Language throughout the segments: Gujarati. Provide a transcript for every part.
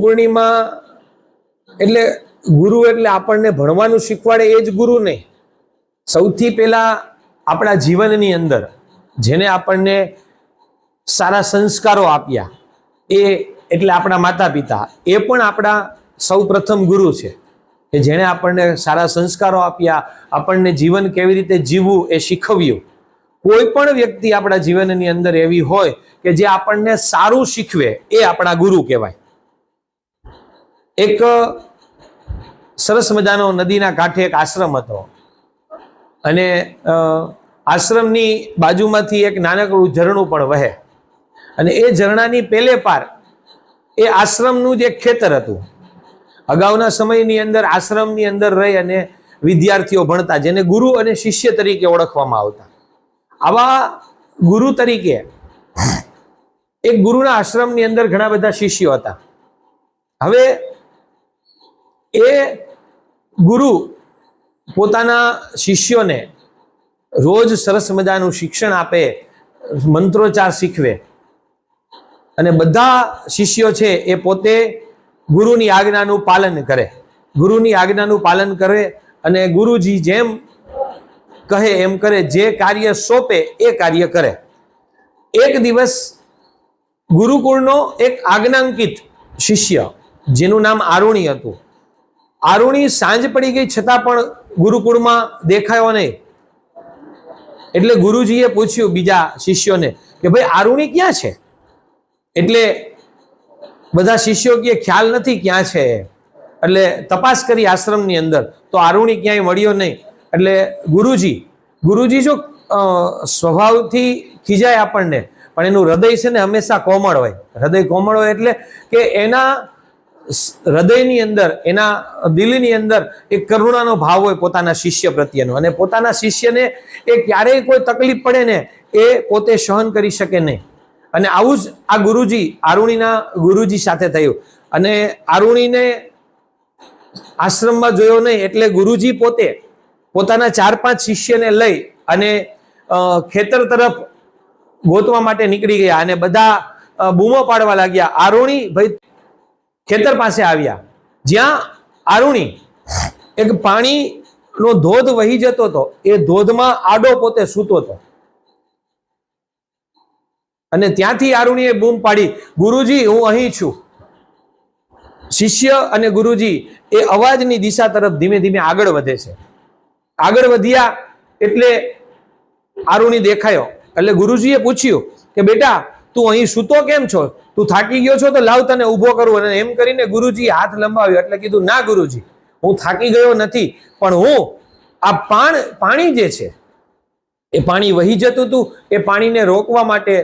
પૂર્ણિમા એટલે ગુરુ એટલે આપણને ભણવાનું શીખવાડે એ જ ગુરુ નહીં. સૌથી પહેલા આપણા જીવનની અંદર જેને આપણને સારા સંસ્કારો આપ્યા એ એટલે આપણા માતા પિતા એ પણ આપણા સૌ પ્રથમ ગુરુ છે. કે જેણે આપણને સારા સંસ્કારો આપ્યા, આપણને જીવન કેવી રીતે જીવવું એ શીખવ્યું. કોઈ પણ વ્યક્તિ આપણા જીવનની અંદર એવી હોય કે જે આપણને સારું શીખવે એ આપણા ગુરુ કહેવાય. એક સરસ મજાનો નદીના કાંઠે એક આશ્રમ હતો. અને આશ્રમની બાજુમાંથી એક નાનકડું ઝરણું પણ વહે. અને એ ઝરણાની પેલે પાર એ આશ્રમનું જ એક ખેતર હતું. અગાઉના સમયની અંદર આશ્રમની અંદર રહી અને વિદ્યાર્થીઓ ભણતા, જેને ગુરુ અને શિષ્ય તરીકે ઓળખવામાં આવતા. આવા ગુરુ તરીકે એક ગુરુના આશ્રમની અંદર ઘણા બધા શિષ્યો હતા. હવે એ ગુરુ પોતાના શિષ્યોને રોજ સરસ મજાનું શિક્ષણ આપે, મંત્રોચ્ચાર શીખવે. અને બધા શિષ્યો છે એ પોતે ગુરુની આજ્ઞાનું પાલન કરે. ગુરુની આજ્ઞાનું પાલન કરે અને ગુરુજી જેમ કહે એમ કરે, જે કાર્ય સોંપે એ કાર્ય કરે. એક દિવસ ગુરુકુળનો એક આજ્ઞાંકિત શિષ્ય, જેનું નામ આરુણી હતું આરુણી સાંજ પડી ગઈ છતાં પણ ગુરુકુળમાં દેખાયો નહીં. એટલે ગુરુજીએ પૂછ્યું બીજા શિષ્યોને કે ભાઈ, આરુણી ક્યાં છે? એટલે બધા શિષ્યો કે, ખ્યાલ નથી ક્યાં છે એટલે તપાસ કરી આશ્રમની અંદર, તો આરુણી ક્યાંય મળ્યો નહીં. એટલે ગુરુજી ગુરુજી જો સ્વભાવથી ખીજાય આપણને, પણ એનું હૃદય છે ને હંમેશા કોમળ હોય. હૃદય કોમળ હોય એટલે કે એના હૃદયની અંદર, એના દિલની અંદર એક કરુણાનો ભાવ હોય પોતાના શિષ્ય પ્રત્યેનો. અને પોતાના શિષ્યને એ ક્યારેય કોઈ તકલીફ પડે ને, એ પોતે સહન કરી શકે નહીં. અને આવું જ આ ગુરુજી, આરુણીના ગુરુજી સાથે થયું. અને આરુણીને આશ્રમમાં જોયો નહીં, એટલે ગુરુજી પોતે પોતાના ચાર પાંચ શિષ્યને લઈ અને ખેતર તરફ ગોતવા માટે નીકળી ગયા અને બધા બૂમો પાડવા લાગ્યા. આરુણી ભાઈ ખેતર પાસે આવ્યા. જ્યાં આરુણી એક પાણીનો ધોધ વહી જતો હતો. એ ધોધમાં આડો પોતે સૂતો હતો. અને ત્યાંથી આરુણીએ બૂમ પાડી ગુરુજી હું અહીં છું. શિષ્ય અને ગુરુજી એ અવાજની દિશા તરફ ધીમે ધીમે આગળ વધે છે. આગળ વધ્યા એટલે આરુણી દેખાયો. એટલે ગુરુજીએ પૂછ્યું કે બેટા તું અહીં સૂતો કેમ છો? તું થાકી ગયો છો તો લાવ તને ઊભો કરું અને એમ કરીને ગુરુજી હાથ લંબાવ્યો એટલે કીધું, ના ગુરુજી, હું થાકી ગયો નથી, પણ હું આ પાણ, પાણી જે છે, એ પાણી વહી જતું હતું એ પાણીને રોકવા માટે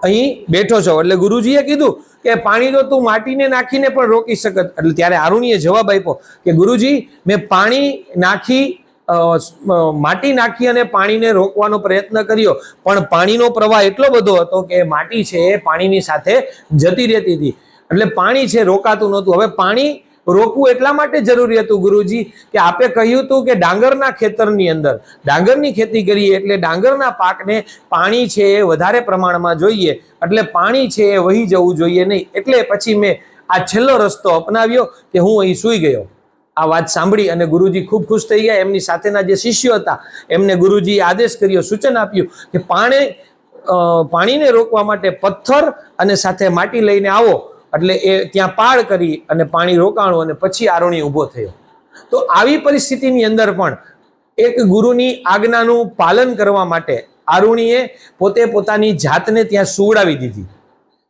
અહીં બેઠો છો. એટલે ગુરુજીએ કીધું કે, પાણી તો તું માટીને નાખીને પણ રોકી શકત. એટલે ત્યારે આરુણીએ જવાબ આપ્યો કે, ગુરુજી, મેં પાણી નાખી માટી નાખી અને પાણીને રોકવાનો પ્રયત્ન કર્યો. પણ પાણીનો પ્રવાહ એટલો બધો હતો કે માટી છે એ પાણીની સાથે જતી રહેતી હતી. એટલે પાણી છે રોકાતું નહોતું. હવે પાણી રોકવું એટલા માટે જરૂરી હતું, ગુરુજી, કે આપે કહ્યું હતું કે ડાંગરના ખેતરની અંદર. ડાંગરની ખેતી કરીએ એટલે ડાંગરના પાકને પાણી છે એ વધારે પ્રમાણમાં જોઈએ. એટલે પાણી છે એ વહી જવું જોઈએ નહીં. એટલે પછી મેં આ છેલ્લો રસ્તો અપનાવ્યો કે હું અહીં સૂઈ ગયો. આ વાત સાંભળી અને ગુરુજી ખૂબ ખુશ થઈ ગયા. એમની સાથેના જે શિષ્યો હતા, એમને ગુરુજીએ આદેશ કર્યો, સૂચન આપ્યું કે પાણી પાણીને રોકવા માટે પથ્થર અને સાથે માટી લઈને આવો. એટલે એ ત્યાં પાળ કરી અને પાણી રોકાણું અને પછી આરોણી ઊભો થયો. તો આવી પરિસ્થિતિની અંદર પણ એક ગુરુની આજ્ઞાનું પાલન કરવા માટે આરુણીએ પોતે પોતાની જાતને ત્યાં સુવડાવી દીધી.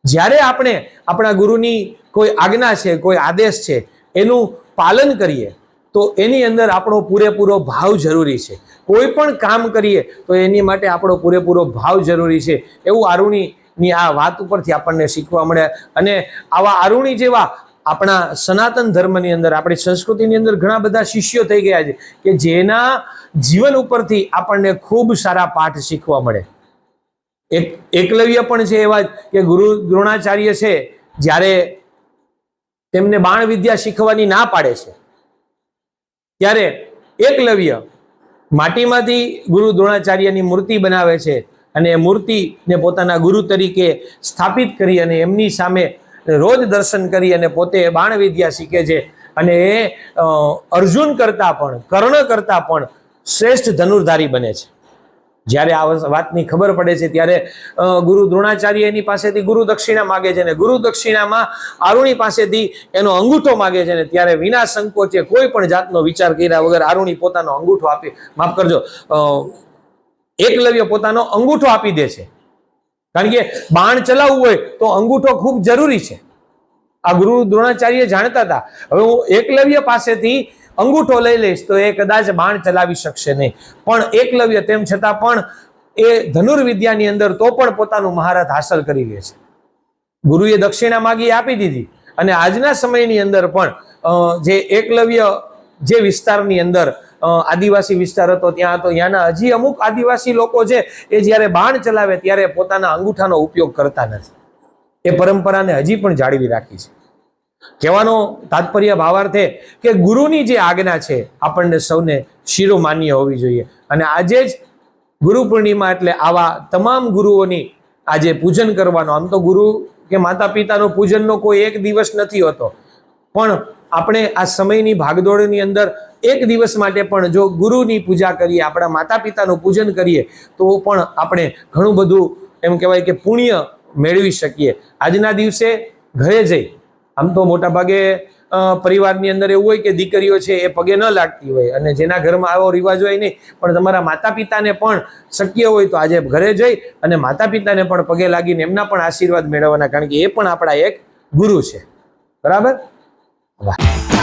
જ્યારે આપણે આપણા ગુરુની કોઈ આજ્ઞા છે, કોઈ આદેશ છે, એનું પાલન કરીએ, તો એની અંદર આપણો પૂરેપૂરો ભાવ જરૂરી છે. કોઈ પણ કામ કરીએ, તો એની માટે આપણો પૂરેપૂરો ભાવ જરૂરી છે. એવું આરુણીની આ વાત ઉપરથી આપણને શીખવા મળે. અને આવા આરુણી જેવા આપણા સનાતન ધર્મની અંદર, આપણી સંસ્કૃતિની અંદર ઘણા બધા શિષ્યો થઈ ગયા છે કે જેના જીવન ઉપરથી આપણને ખૂબ સારા પાઠ શીખવા મળે. એક એકલવ્ય પણ છે એવા કે ગુરુ દ્રોણાચાર્ય છે, જ્યારે તેમને બાણ વિદ્યા શીખવાની ના પાડે છે. ત્યારે એકલવ્ય માટીમાંથી ગુરુ દ્રોણાચાર્યની મૂર્તિ બનાવે છે અને એ મૂર્તિને પોતાના ગુરુ તરીકે સ્થાપિત કરી અને એમની સામે રોજ દર્શન કરી અને પોતે બાણ વિદ્યા શીખે છે. અને એ અર્જુન કરતાં પણ, કર્ણ કરતાં પણ શ્રેષ્ઠ ધનુર્ધારી બને છે. જ્યારે આ વાતની ખબર પડે છે ત્યારે ગુરુ દ્રોણાચાર્ય એની પાસેથી ગુરુ દક્ષિણા માગે છે અને ગુરુ દક્ષિણામાં આરુણી પાસેથી એનો અંગૂઠો માગે છે ને ત્યારે વિના સંકોચે કોઈ પણ જાતનો વિચાર કર્યા વગર આરુણી પોતાનો અંગૂઠો આપી, માફ કરજો એકલવ્ય પોતાનો અંગૂઠો આપી દે છે. કારણ કે બાણ ચલાવવું હોય તો અંગૂઠો ખૂબ જરૂરી છે. આ ગુરુ દ્રોણાચાર્ય જાણતા હતા. હવે હું એકલવ્ય પાસેથી અંગૂઠો લઈ લઈશ તો એ કદાચ બાણ ચલાવી શકશે નહીં. પણ એકલવ્ય તેમ છતાં પણ એ ધનુર્વિદ્યાની અંદર તો પણ પોતાનું મહારથ હાંસલ કરી લે છે. ગુરુએ દક્ષિણા માગી આપી દીધી અને આજના સમયની અંદર પણ જે એકલવ્ય જે વિસ્તારની અંદર આદિવાસી વિસ્તાર હતો, ત્યાં હતો, ત્યાંના હજી અમુક આદિવાસી લોકો છે, એ જ્યારે બાણ ચલાવે ત્યારે પોતાના અંગૂઠાનો ઉપયોગ કરતા નથી. એ પરંપરાને હજી પણ જાળવી રાખી છે. કહેવાનો તાત્પર્ય ભાવાર્થે કે ગુરુની જે આજ્ઞા છે, આપણને સૌને શિરોમાન્ય હોવી જોઈએ. અને આજે જ ગુરુ પૂર્ણિમા એટલે આવા તમામ ગુરુઓની આજે પૂજન કરવાનો. આમ તો ગુરુ કે માતા પિતાનો પૂજનનો કોઈ એક દિવસ નથી હોતો. પણ આપણે આ સમયની ભાગદોડની અંદર એક દિવસ માટે પણ જો ગુરુની પૂજા કરીએ, આપણા માતા પિતાનું પૂજન કરીએ, તો પણ આપણે ઘણું બધું એમ કહેવાય કે પુણ્ય મેળવી શકીએ. આજના દિવસે ઘરે જઈ આમ તો મોટા ભાગે પરિવારની અંદર એવું હોય કે દીકરીઓ છે એ પગે ન લાગતી હોય અને જેના ઘરમાં આવો રિવાજ હોય નહીં, પણ તમારા માતા પિતાને પણ શક્ય હોય તો આજે ઘરે જઈ અને માતા પિતાને પણ પગે લાગીને એમના પણ આશીર્વાદ મેળવવાના, કારણ કે એ પણ આપણા એક ગુરુ છે. બરાબર? વાહ.